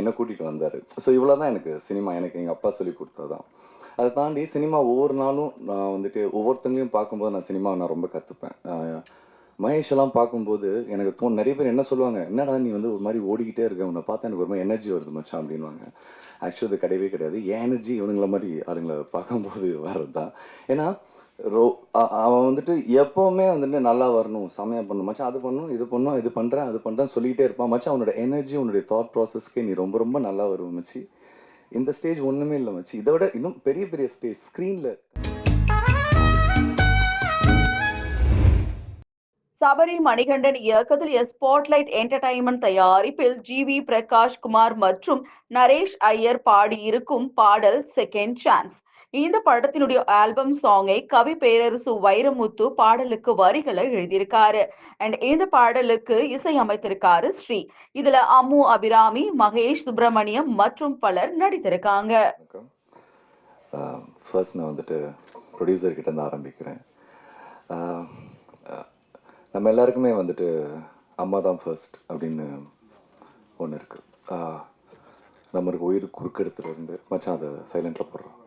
என்னை கூட்டிகிட்டு வந்தார். ஸோ இவ்வளோ தான் எனக்கு சினிமா. எனக்கு எங்கள் அப்பா சொல்லி கொடுத்ததான் அதை தாண்டி சினிமா ஒவ்வொரு நாளும் நான் வந்துட்டு ஒவ்வொருத்தங்களையும் பார்க்கும்போது நான் சினிமாவை நான் ரொம்ப கற்றுப்பேன் மகேஷ் எல்லாம் பார்க்கும்போது எனக்கு தோணு நிறைய பேர் என்ன சொல்லுவாங்க என்னடா நீ வந்து ஒரு மாதிரி ஓடிக்கிட்டே இருக்க? உன்னை பார்த்தா எனக்கு ஒரு மாதிரி எனர்ஜி வருது மச்சான் அப்படின்வாங்க ஆக்சுவலி அது கிடையவே கிடையாது. என் எனர்ஜி இவனுங்கள மாதிரி அதுங்களை பார்க்கும்போது வர்றது தான் ஏன்னா ரோ அவன் வந்துட்டு எப்போவுமே வந்துட்டு நல்லா வரணும் செமையா பண்ணணும். மச்சான் அது பண்ணணும் இது பண்ணணும் இது பண்ணுறேன் அது பண்ணுறேன் சொல்லிகிட்டே இருப்பான். மச்சான் அவனோட எனர்ஜி உன்னுடைய தாட் ப்ராசஸ்க்கே நீ ரொம்ப ரொம்ப நல்லா வருவ மச்சி. இந்த ஸ்டேஜ் ஒன்றுமே இல்லை மச்சி. இதை விட இன்னும் பெரிய பெரிய ஸ்டேஜ் ஸ்க்ரீனில் சபரி மணிகண்டன் இயக்கத்தில் ஸ்பாட்லைட் என்டர்டைன்மெண்ட் தயாரிப்பில் ஜி வி பிரகாஷ் குமார் மற்றும் நரேஷ் ஐயர் பாடியிருக்கும் பாடல் செகண்ட் சான்ஸ் இந்த படத்தினுடைய ஆல்பம் சாங்கை கவி பேரரசு வைரமுத்து பாடலுக்கு வரிகளை எழுதியிருக்காரு. அண்ட் இந்த பாடலுக்கு இசையமைத்திருக்காரு ஸ்ரீ. இதுல அம்மு அபிராமி மகேஷ் சுப்பிரமணியம் மற்றும் பலர் நடித்திருக்காங்க. ஃபர்ஸ்ட் நான் வந்துட்டு ப்ரொடியூசர் கிட்ட இருந்து ஆரம்பிக்கிறேன். நம்ம எல்லாருக்குமே வந்துட்டு அம்மா தான் ஃபர்ஸ்ட் அப்படின்னு ஒன்று இருக்குது நம்மளுக்கு உயிர் குறுக்கெடுத்துலேருந்து மச்சான் அதை சைலண்டில் போடுறோம்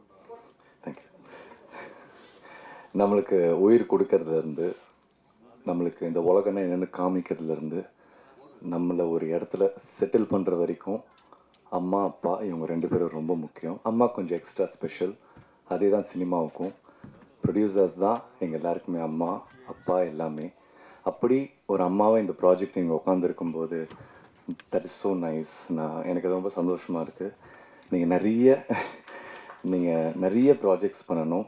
நம்மளுக்கு உயிர் கொடுக்கறதுலேருந்து நம்மளுக்கு இந்த உலகம்னா என்னென்னு காமிக்கிறதுலேருந்து நம்மளை ஒரு இடத்துல செட்டில் பண்ணுற வரைக்கும் அம்மா அப்பா இவங்க ரெண்டு பேரும் ரொம்ப முக்கியம். அம்மா கொஞ்சம் எக்ஸ்ட்ரா ஸ்பெஷல் அதே தான் சினிமாவுக்கும். ப்ரொடியூசர்ஸ் தான் எங்கள் எல்லாருக்குமே அம்மா அப்பா எல்லாமே. அப்படி ஒரு அம்மாவை இந்த ப்ராஜெக்ட் நீங்கள் உட்காந்துருக்கும் போது தட் இஸ் ஸோ நைஸ் நான் எனக்கு அது ரொம்ப சந்தோஷமாக இருக்குது நீங்கள் நிறைய நீங்கள் நிறைய ப்ராஜெக்ட்ஸ் பண்ணணும்.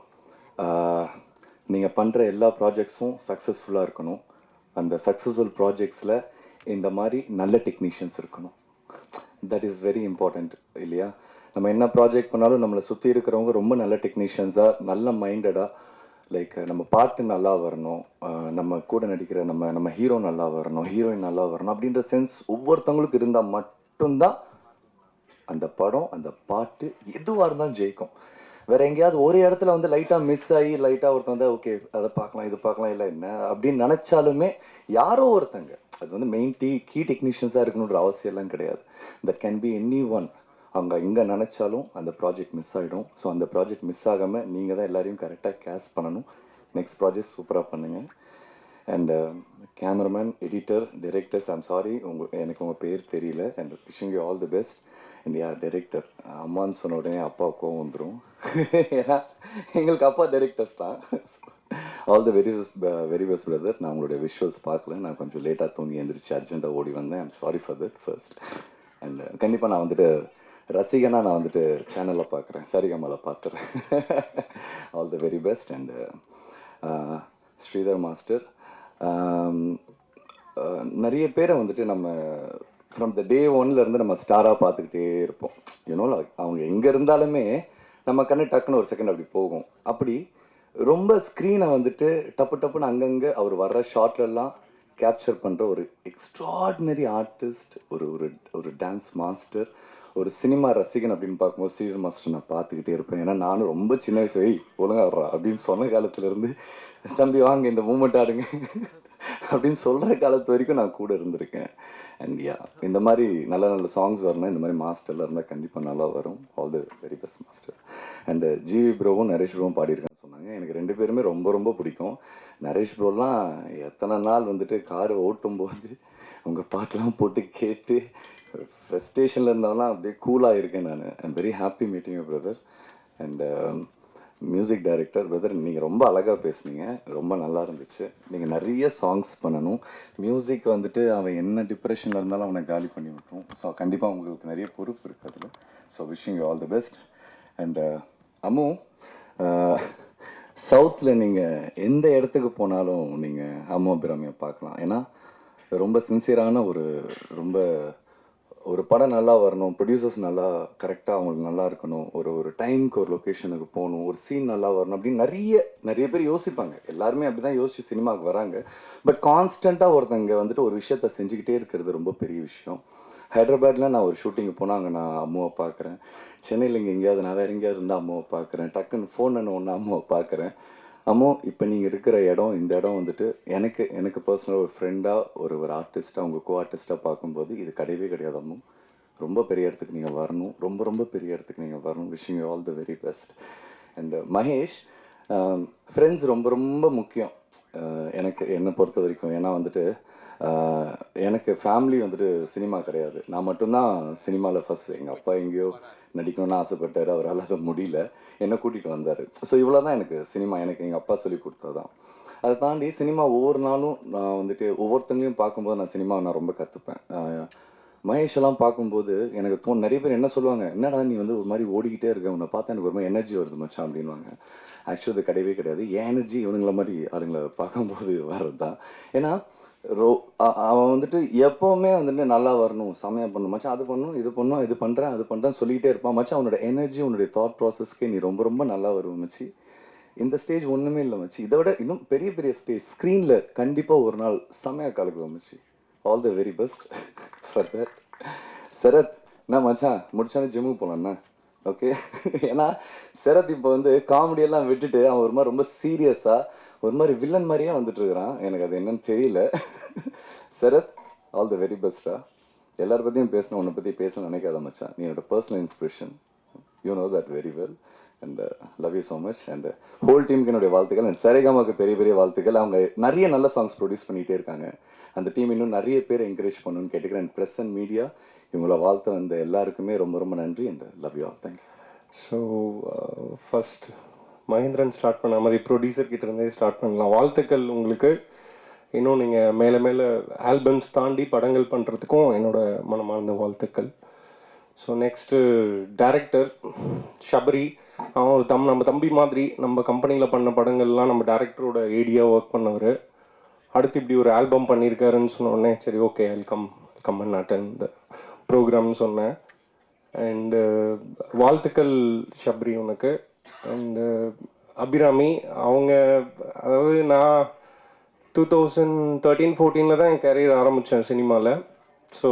நீங்கள் பண்ணுற எல்லா ப்ராஜெக்ட்ஸும் சக்ஸஸ்ஃபுல்லாக இருக்கணும். அந்த சக்ஸஸ்ஃபுல் ப்ராஜெக்ட்ஸில் இந்த மாதிரி நல்ல டெக்னீஷியன்ஸ் இருக்கணும். தட் இஸ் வெரி இம்பார்ட்டண்ட் இல்லையா? நம்ம என்ன ப்ராஜெக்ட் பண்ணாலும் நம்மளை சுற்றி இருக்கிறவங்க ரொம்ப நல்ல டெக்னீஷியன்ஸாக நல்ல மைண்டடாக லைக் நம்ம பாட்டு நல்லா வரணும். நம்ம கூட நடிக்கிற நம்ம நம்ம ஹீரோ நல்லா வரணும் ஹீரோயின் நல்லா வரணும் அப்படின்ற சென்ஸ் ஒவ்வொருத்தவங்களுக்கு இருந்தால் மட்டும்தான் அந்த படம் அந்த பாட்டு எதுவாக இருந்தாலும் ஜெயிக்கும். வேற எங்கேயாவது ஒரு இடத்துல வந்து லைட்டாக மிஸ் ஆகி லைட்டாக ஒருத்தன் வந்து ஓகே அதை பார்க்கலாம் இது பார்க்கலாம் இல்லை என்ன அப்படின்னு நினச்சாலுமே யாரோ ஒருத்தங்க அது வந்து மெயின் டீ கீ டெக்னீஷியன்ஸாக இருக்கணுன்ற அவசியம் எல்லாம் கிடையாது. That can be any one அவங்க எங்கே நினச்சாலும் அந்த ப்ராஜெக்ட் மிஸ் ஆகிடும் ஸோ அந்த ப்ராஜெக்ட் மிஸ் ஆகாமல் நீங்கள் தான் எல்லாரையும் கரெக்டாக கேஸ் பண்ணணும். நெக்ஸ்ட் ப்ராஜெக்ட் சூப்பராக பண்ணுங்கள் and cameraman editor directors I'm sorry உங்க எனக்கு உங்கள் பேர் தெரியல. And wishing you all the best yeah director அம்மான்னு சொன்ன உடனே அப்பா கோவம் வந்துடும் ஏன்னா எங்களுக்கு அப்பா டைரக்டர்ஸ் தான். All the very very best brother நான் உங்களுடைய விஷுவல்ஸ் பார்க்கல. நான் கொஞ்சம் லேட்டாக தூங்கி எழுந்திரிச்சு அர்ஜென்ட்டாக ஓடி வந்தேன். I'm sorry for that first and கண்டிப்பாக நான் வந்துட்டு ரசிகனாக நான் வந்துட்டு சேனலில் பார்க்குறேன். சரிகமால பார்த்துறேன். All the very best and Sridhar master um, uh, நிறைய பேரை வந்துட்டு நம்ம ஃப்ரம் த டே ஒன்லேருந்து நம்ம ஸ்டாராக பார்த்துக்கிட்டே இருப்போம். யூனோ அவங்க எங்கே இருந்தாலுமே நம்ம கண்ணு டக்குன்னு ஒரு செகண்ட் அப்படி போகும். அப்படி ரொம்ப ஸ்க்ரீனை வந்துட்டு டப்பு டப்புன்னு அங்கங்கே அவர் வர்ற ஷார்ட்லலாம் கேப்சர் பண்ணுற ஒரு எக்ஸ்ட்ராடினரி ஆர்டிஸ்ட் ஒரு ஒரு ஒரு டான்ஸ் மாஸ்டர் ஒரு சினிமா ரசிகன் அப்படின்னு பார்க்கும்போது சீரியல் மாஸ்டர் நான் பார்த்துக்கிட்டே இருப்பேன். ஏன்னா நானும் ரொம்ப சின்ன வயசு "ஏய், ஒழுங்கா வர்றா அப்படின்னு சொன்ன காலத்துலேருந்து தம்பி வாங்க இந்த மூமெண்ட் ஆடுங்க அப்படின்னு சொல்கிற காலத்து வரைக்கும் நான் கூட இருந்திருக்கேன். அண்ட் யா இந்த மாதிரி நல்ல நல்ல சாங்ஸ் வரணும் இந்த மாதிரி மாஸ்டர்லாம் இருந்தால் கண்டிப்பாக நல்லா வரும். All the very best master and GV ப்ரோவும் Naresh ப்ரோவும் பாடியிருக்கேன்னு சொன்னாங்க. எனக்கு ரெண்டு பேருமே ரொம்ப ரொம்ப பிடிக்கும். நரேஷ் ப்ரோலாம் எத்தனை நாள் வந்துட்டு கார் ஓட்டும் போது உங்கள் பாட்டெலாம் போட்டு கேட்டு ஃப்ரஸ்ட்ரேஷனில் இருந்தாலும் அப்படியே கூலாக இருக்கேன் நான். I'm very happy meeting brother and music director brother நீங்கள் ரொம்ப அழகாக பேசுனீங்க. ரொம்ப நல்லா இருந்துச்சு. நீங்கள் நிறைய சாங்ஸ் பண்ணணும். மியூசிக் வந்துட்டு அவன் என்ன டிப்ரெஷனில் இருந்தாலும் அவனை காலி பண்ணி விட்டுரும். ஸோ கண்டிப்பாக உங்களுக்கு நிறைய பொறுப்பு இருக்குது அதில். So wishing you all the best and Ammu uh, சவுத்தில் நீங்கள் எந்த இடத்துக்கு போனாலும் நீங்கள் அம்மா அபிராமியை பார்க்கலாம். ஏன்னா ரொம்ப சின்சியரான ஒரு ரொம்ப ஒரு படம் நல்லா வரணும் ப்ரொடியூசர்ஸ் நல்லா கரெக்டாக அவங்களுக்கு நல்லா இருக்கணும் ஒரு ஒரு டைமுக்கு ஒரு லொக்கேஷனுக்கு போகணும் ஒரு சீன் நல்லா வரணும் அப்படின்னு நிறைய நிறைய பேர் யோசிப்பாங்க. எல்லாருமே அப்படி தான் யோசிச்சு சினிமாவுக்கு வராங்க. பட் கான்ஸ்டண்ட்டாக ஒருத்தங்க வந்துட்டு ஒரு விஷயத்த செஞ்சுக்கிட்டே இருக்கிறது ரொம்ப பெரிய விஷயம். ஹைதராபாத்தில் நான் ஒரு ஷூட்டிங் போனால் அங்கே நான் அம்மாவை பார்க்குறேன். சென்னையில் இங்கே எங்கேயாவது நான் வேறு எங்கேயாவது இருந்தால் அம்மாவை பார்க்குறேன். டக்குன்னு ஃபோன் பண்ண ஒன்று அம்மாவை பார்க்குறேன். அம்மோ இப்போ நீங்கள் இருக்கிற இடம் இந்த இடம் வந்துட்டு எனக்கு எனக்கு பர்சனலாக ஒரு ஃப்ரெண்டாக ஒரு ஒரு ஆர்டிஸ்ட்டாக உங்கள் கோ ஆர்டிஸ்ட்டாக பார்க்கும்போது இது கிடையவே கிடையாது அம்மோ. ரொம்ப பெரிய இடத்துக்கு நீங்கள் வரணும். ரொம்ப ரொம்ப பெரிய இடத்துக்கு நீங்கள் வரணும். Wishing you all the very best and Mahesh um, friends ரொம்ப ரொம்ப முக்கியம். Uh, எனக்கு என்னை பொறுத்த வரைக்கும். ஏன்னா வந்துட்டு uh, எனக்கு ஃபேமிலி வந்துட்டு சினிமா கிடையாது. நான் மட்டும்தான் சினிமாவில் ஃபஸ்ட் எங்கள் அப்பா எங்கேயோ நடிக்கணும்னு ஆசைப்பட்டார் அவரால் அதை முடியல. என்னை கூட்டிகிட்டு வந்தார். ஸோ இவ்வளோ தான் எனக்கு சினிமா எனக்கு எங்கள் அப்பா சொல்லி கொடுத்ததான் அதை தாண்டி சினிமா ஒவ்வொரு நாளும் நான் வந்துட்டு ஒவ்வொருத்தங்களையும் பார்க்கும்போது நான் சினிமாவை நான் ரொம்ப கற்றுப்பேன் மகேஷ் எல்லாம் பார்க்கும்போது எனக்கு தோ நிறைய பேர் என்ன சொல்லுவாங்க என்னடா நீ வந்து ஒரு மாதிரி ஓடிக்கிட்டே இருக்க உன்னை பார்த்தா எனக்கு ஒரு மாதிரி எனர்ஜி வருது மச்சான் அப்படின்வாங்க ஆக்சுவலி அது கிடையவே கிடையாது. என் எனர்ஜி இவனுங்கள மாதிரி அதுங்களை பார்க்கும்போது வர்றது தான் ஏன்னா ரோ அவன் வந்துட்டு எப்போவுமே வந்துட்டு நல்லா வரணும் செமையா பண்ணணும். மச்சான் அது பண்ணணும் இது பண்ணணும் இது பண்ணுறேன் அது பண்ணுறேன் சொல்லிகிட்டே இருப்பான். மச்சான் அவனோட எனர்ஜி உன்னுடைய தாட் ப்ராசஸ்க்கே நீ ரொம்ப ரொம்ப நல்லா வருவ மச்சி. இந்த ஸ்டேஜ் ஒன்றுமே இல்லை மச்சி. இதை விட இன்னும் பெரிய பெரிய ஸ்டேஜ் ஸ்க்ரீனில் கண்டிப்பாக ஒரு நாள் செமையாக கலக்குவோம் மச்சி. All the very best for that Sarath என்ன மச்சான்? முடிச்சானே ஜிம்முக்கு போகலாண்ணா ஓகே ஏன்னா சரத் இப்போ வந்து காமெடியெல்லாம் விட்டுட்டு அவன் ஒரு மாதிரி ரொம்ப சீரியஸாக ஒரு மாதிரி வில்லன் மாதிரியே வந்துட்டு இருக்கிறான் எனக்கு அது என்னன்னு தெரியல. சரத் ஆல் த வெரி பெஸ்டா எல்லார பற்றியும் பேசணும் உன்னை பற்றி பேச நினைக்காத மச்சான். நீ என்னோட personal inspiration you know that very well and love you so much and whole டீமுக்கு என்னுடைய வாழ்த்துக்கள். அண்ட் சரிகமாக்கு பெரிய பெரிய வாழ்த்துக்கள். அவங்க நிறைய நல்ல சாங்ஸ் ப்ரொடியூஸ் பண்ணிகிட்டே இருக்காங்க. அந்த டீம் இன்னும் நிறைய பேர் என்கரேஜ் பண்ணணும்னு கேட்டுக்கிறேன். அண்ட் ப்ரெஸ் அண்ட் மீடியா இவங்கள வாழ்த்த வந்த எல்லாருக்குமே ரொம்ப ரொம்ப நன்றி. And love you all thank you so first Mahendran start பண்ண மாதிரி ப்ரொடியூசர் கிட்ட இருந்தே ஸ்டார்ட் பண்ணலாம். வாழ்த்துக்கள் உங்களுக்கு. இன்னும் நீங்கள் மேலே மேலே ஆல்பம்ஸ் தாண்டி படங்கள் பண்ணுறதுக்கும் என்னோட மனமார்ந்த வாழ்த்துக்கள். ஸோ நெக்ஸ்ட்டு டேரக்டர் ஷபரி அவன் ஒரு தம் நம்ம தம்பி மாதிரி நம்ம கம்பெனியில் பண்ண படங்கள்லாம் நம்ம டேரக்டரோட ஏடியா ஒர்க் பண்ணவர். அடுத்து இப்படி ஒரு ஆல்பம் பண்ணியிருக்காருன்னு சொன்னோடனே சரி okay welcome come and attend இந்த ப்ரோக்ராம்னு சொன்னேன். அண்டு வாழ்த்துக்கள் ஷப்ரி உனக்கு. அந்த uh, அபிராமி அவங்க அதாவது நான் டூ தௌசண்ட் தேர்ட்டீன் ஃபோர்டீனில் தான் என் கேரியர் ஆரம்பித்தேன் சினிமாவில் ஸோ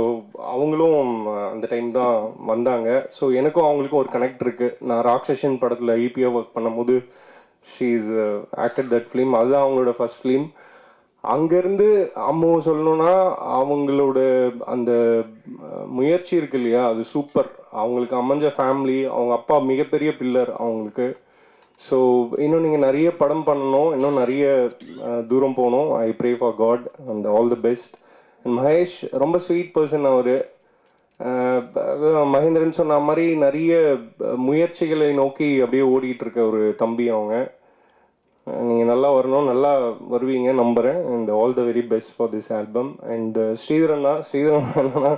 அவங்களும் அந்த டைம் தான் வந்தாங்க. ஸோ எனக்கும் அவங்களுக்கும் ஒரு கனெக்ட் இருக்குது நான் ராக்ஷஷன் படத்தில் ஈபிஓ ஒர்க் பண்ணும்போது she is acted that film அதுதான் அவங்களோட ஃபர்ஸ்ட் ஃபிலிம் அங்கேருந்து அம்மாவும் சொல்லணும்னா அவங்களோட அந்த முயற்சி இருக்கு இல்லையா? அது சூப்பர் அவங்களுக்கு அமைஞ்ச ஃபேமிலி அவங்க அப்பா மிகப்பெரிய பில்லர் அவங்களுக்கு. ஸோ இன்னும் நீங்கள் நிறைய படம் பண்ணணும். இன்னும் நிறைய தூரம் போகணும். I pray for God and all the best and Mahesh ரொம்ப ஸ்வீட் பர்சன் அவர். மகேந்திரன் சொன்ன மாதிரி நிறைய முயற்சிகளை நோக்கி அப்படியே ஓடிக்கிட்டு இருக்க ஒரு தம்பி அவங்க. நீங்கள் நல்லா வரணும் நல்லா வருவீங்க நம்புகிறேன் and all the very best for this album and ஸ்ரீதரண்ணா Sridharan என்னன்னா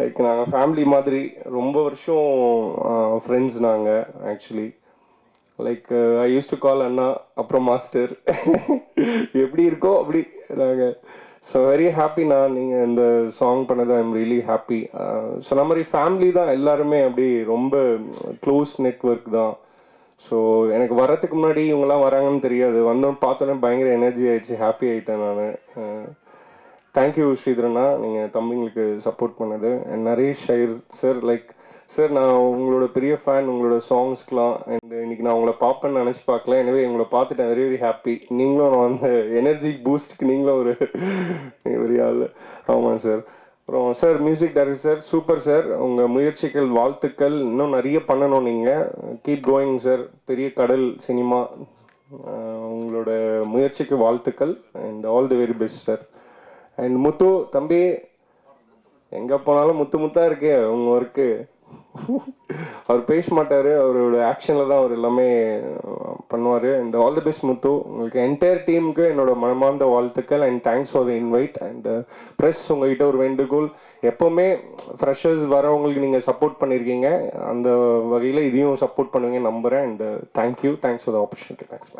லைக் நாங்கள் ஃபேமிலி மாதிரி ரொம்ப வருஷம் ஃப்ரெண்ட்ஸ் நாங்கள் actually like I use to call அண்ணா அப்புறம் மாஸ்டர் எப்படி இருக்கோ அப்படி நாங்கள் ஸோ வெரி ஹாப்பிண்ணா நீங்கள் இந்த சாங் பண்ணது ஐம் ரியலி ஹாப்பி சொன்ன மாதிரி ஃபேமிலி தான் எல்லாருமே அப்படி ரொம்ப க்ளோஸ் நெட்ஒர்க் தான். ஸோ எனக்கு வரத்துக்கு முன்னாடி இவங்கெல்லாம் வராங்கன்னு தெரியாது. வந்தோம் பார்த்தோன்னே பயங்கர எனர்ஜி ஆயிடுச்சு. ஹாப்பி ஆயிட்டேன் நான். தேங்க்யூ ஸ்ரீதரண்ணா நீங்கள் தம்பிங்களுக்கு சப்போர்ட் பண்ணது. And Naresh Iyer sir like sir நான் உங்களோட பெரிய ஃபேன் உங்களோட சாங்ஸ்க்கெலாம் அண்ட் இன்னைக்கு நான் உங்களை பார்ப்பேன்னு நினச்சி பார்க்கல. எனவே உங்களை பார்த்துட்டேன். வெரி வெரி ஹாப்பி நீங்களும் நான் வந்து எனர்ஜி பூஸ்ட்க்கு நீங்களும் ஒரு பெரிய ஆள். ஆமாம் சார் அப்புறம் sir music director sir super sir உங்கள் முயற்சிகள் வாழ்த்துக்கள். இன்னும் நிறைய பண்ணணும் நீங்கள் கீப் கோயிங் சார் பெரிய கடல் சினிமா. உங்களோட முயற்சிக்கு வாழ்த்துக்கள். And all the very best sir and Muthu தம்பி எங்கே போனாலும் முத்து முத்தாக இருக்கே உங்கள் ஒர்க்கு அவர் பேச மாட்டாரு. அவரோட ஆக்ஷனில் தான் அவர் எல்லாமே பண்ணுவார். And all the best Muthu. உங்களுக்கு என்டையர் டீமுக்கு என்னோட மனமார்ந்த வாழ்த்துக்கள் and thanks for invite and press உங்ககிட்ட ஒரு வேண்டுகோள். எப்போவுமே ஃப்ரெஷர்ஸ் வரவங்களுக்கு நீங்கள் சப்போர்ட் பண்ணியிருக்கீங்க அந்த வகையில் இதையும் சப்போர்ட் பண்ணுவீங்க நம்புகிறேன் and thank you thanks for the opportunity thanks